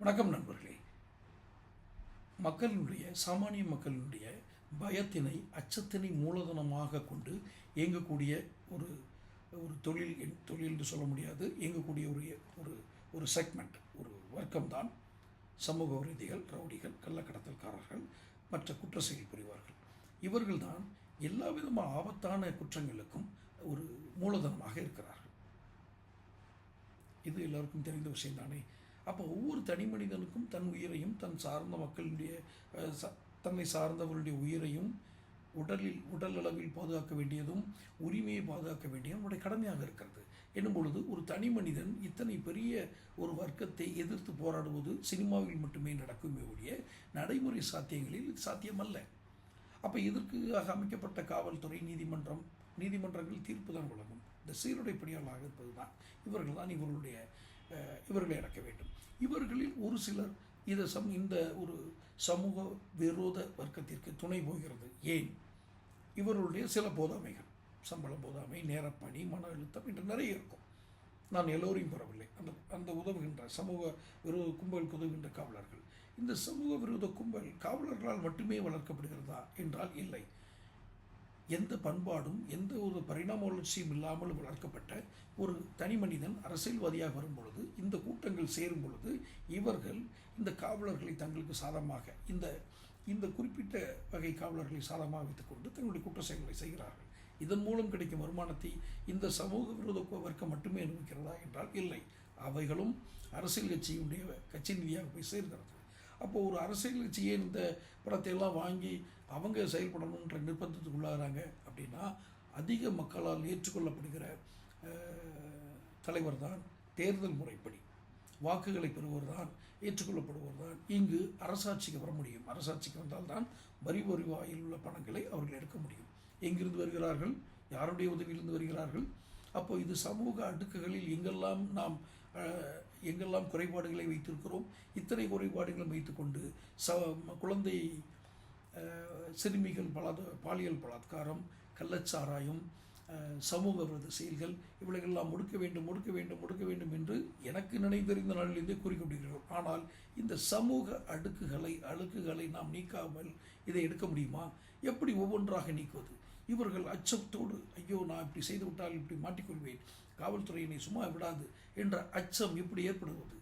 வணக்கம் நண்பர்களே. மக்களினுடைய சாமானிய மக்களினுடைய பயத்தினை அச்சத்தினை மூலதனமாக கொண்டு இயங்கக்கூடிய ஒரு ஒரு தொழில் என்- தொழில் என்று சொல்ல முடியாது. இயங்கக்கூடிய ஒரு ஒரு ஒரு செக்மெண்ட் ஒரு வர்க்கம்தான். சமூக உறுதிகள் ரவுடிகள் கள்ளக்கடத்தல்காரர்கள் மற்ற குற்ற செயல் புரிவார்கள். இவர்கள்தான் எல்லா விதமான ஆபத்தான குற்றங்களுக்கும் ஒரு மூலதனமாக இருக்கிறார்கள். இது எல்லோருக்கும் தெரிந்த விஷயம்தானே? அப்போ ஒவ்வொரு தனி மனிதனுக்கும் தன் உயிரையும் தன் சார்ந்த மக்களுடைய தன்னை சார்ந்தவருடைய உயிரையும் உடலில் உடல் அளவில் பாதுகாக்க வேண்டியதும் உரிமையை பாதுகாக்க வேண்டியதும் நம்முடைய கடமையாக இருக்கிறது. என்னும் பொழுது ஒரு தனி மனிதன் இத்தனை பெரிய ஒரு வர்க்கத்தை எதிர்த்து போராடுவது சினிமாவில் மட்டுமே நடக்குமே ஒழிய நடைமுறை சாத்தியங்களில் சாத்தியமல்ல. அப்போ இதற்காக அமைக்கப்பட்ட காவல்துறை நீதிமன்றம் நீதிமன்றங்கள் தீர்ப்பு தான் வழங்கும். இந்த சீருடைப்படியாளாக இருப்பது தான் இவர்கள் தான் இவர்களுடைய இவர்களை இறக்க வேண்டும். இவர்களில் ஒரு சிலர் இதை சம் இந்த ஒரு சமூக விரோத வர்க்கத்திற்கு துணை போகிறது. ஏன்? இவர்களுடைய சில போதாமைகள். சம்பள போதாமை நேரப்பணி மன அழுத்தம் என்று நிறைய இருக்கும். நான் எல்லோரையும் பெறவில்லை. அந்த அந்த உதவுகின்ற சமூக விரோத கும்பலுக்கு உதவுகின்ற காவலர்கள். இந்த சமூக விரோத கும்பல் காவலர்களால் மட்டுமே வளர்க்கப்படுகிறதா? என்றால் இல்லை. எந்த பண்பாடும் எந்த ஒரு பரிணாம வளர்ச்சியும் இல்லாமல் வளர்க்கப்பட்ட ஒரு தனி மனிதன் அரசியல்வாதியாக வரும் பொழுது இந்த கூட்டங்கள் சேரும் பொழுது இவர்கள் இந்த காவலர்களை தங்களுக்கு சாதமாக இந்த இந்த குறிப்பிட்ட வகை காவலர்களை சாதமாக வைத்துக்கொண்டு தங்களுடைய குற்ற செயல்களை செய்கிறார்கள். இதன் மூலம் கிடைக்கும் வருமானத்தை இந்த சமூக விரோத வர்க்கம் மட்டுமே அனுபவிக்கிறதா என்றால் இல்லை. அவைகளும் அரசியல் கட்சியினுடைய கட்சி நிதியாக போய் சேர்கிறது. அப்போ ஒரு அரசியல் கட்சியே இந்த படத்தை எல்லாம் வாங்கி அவங்க செயல்படணுன்ற நிர்பந்தத்துக்கு உள்ளாகிறாங்க அப்படின்னா அதிக மக்களால் ஏற்றுக்கொள்ளப்படுகிற தலைவர் தான் தேர்தல் முறைப்படி. வாக்குகளை பெறுவர் தான் ஏற்றுக்கொள்ளப்படுவர் தான் இங்கு அரசாட்சிக்கு வர முடியும். அரசாட்சிக்கு வந்தால்தான் வரி வருவாயில் உள்ள பணங்களை அவர்கள் எடுக்க முடியும். எங்கிருந்து வருகிறார்கள்? யாருடைய உதவியிலிருந்து வருகிறார்கள்? அப்போ இது சமூக அடுக்குகளில் எங்கெல்லாம் நாம் எங்கெல்லாம் குறைபாடுகளை வைத்திருக்கிறோம் இத்தனை குறைபாடுகளை வைத்துக்கொண்டு ச குழந்தை சிறுமிகள் பலாத பாலியல் பலாத்காரம் கள்ளச்சாராயம் சமூக விரோத செயல்கள் இவைகளெல்லாம் முடுக்க வேண்டும் முடுக்க வேண்டும் முடுக்க வேண்டும் என்று எனக்கு நினைத்தறிந்த நாளிலிருந்தே கூறிக்கொண்டிருக்கிறோம் ஆனால் இந்த சமூக அடுக்குகளை அழுக்குகளை நாம் நீக்காமல் இதை எடுக்க முடியுமா? எப்படி ஒவ்வொன்றாக நீக்குவது? இவர்கள் அச்சத்தோடு ஐயோ நான் இப்படி செய்து விட்டால் இப்படி மாட்டிக்கொள்வேன். காவல்துறையினை சும்மா விடாது என்ற அச்சம் எப்படி ஏற்படுவது?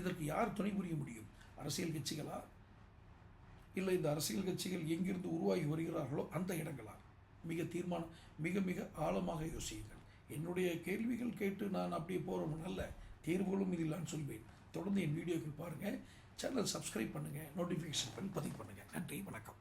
இதற்கு யார் துணை புரிய முடியும்? அரசியல் கட்சிகளா? இல்லை இந்த அரசியல் கட்சிகள் எங்கிருந்து உருவாகி வருகிறார்களோ அந்த இடங்களா? மிக தீர்மானம் மிக மிக ஆழமாக யோசியுங்கள். என்னுடைய கேள்விகள் கேட்டு நான் அப்படியே போகிறவன் அல்ல. தேர்வுகளும் இதில் நான் சொல்வேன். தொடர்ந்து என் வீடியோக்கள் பாருங்கள் சேனல் சப்ஸ்கிரைப் பண்ணுங்கள் நோட்டிஃபிகேஷன் பண்ணி பதிவு பண்ணுங்கள் நன்றி வணக்கம்.